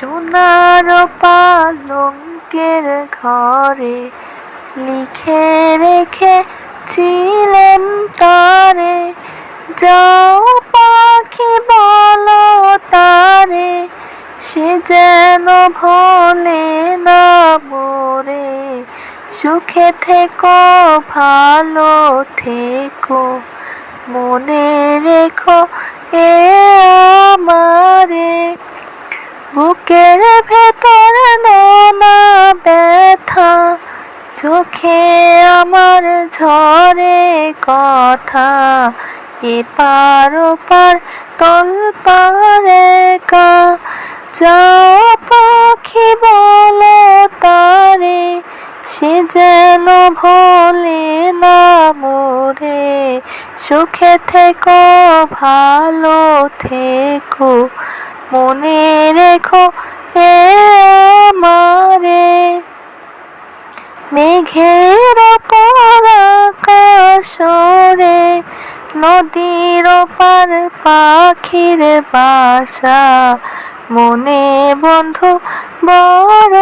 সোনার পালঙ্কের ঘরে লিখে রেখেছিলেন তারে। যাও পাখি, বলো তারে, সে যেন ভোলে না মোরে। সুখে থেকো, ভালো থেকো, মনে রেখো এ বুকের ভেতর নোনা ব্যথা, চোখে আমার ঝরে কথা। এপার ওপার তল পারে কা যাও পাখি বলো তারে, সে যেন ভোলে না মোরে। সুখে থেকো, ভালো থেকো মনে রেখো এ মারে মেঘের পর কাশরে নদীর পার পাখির বাসা। মনে বন্ধু বড়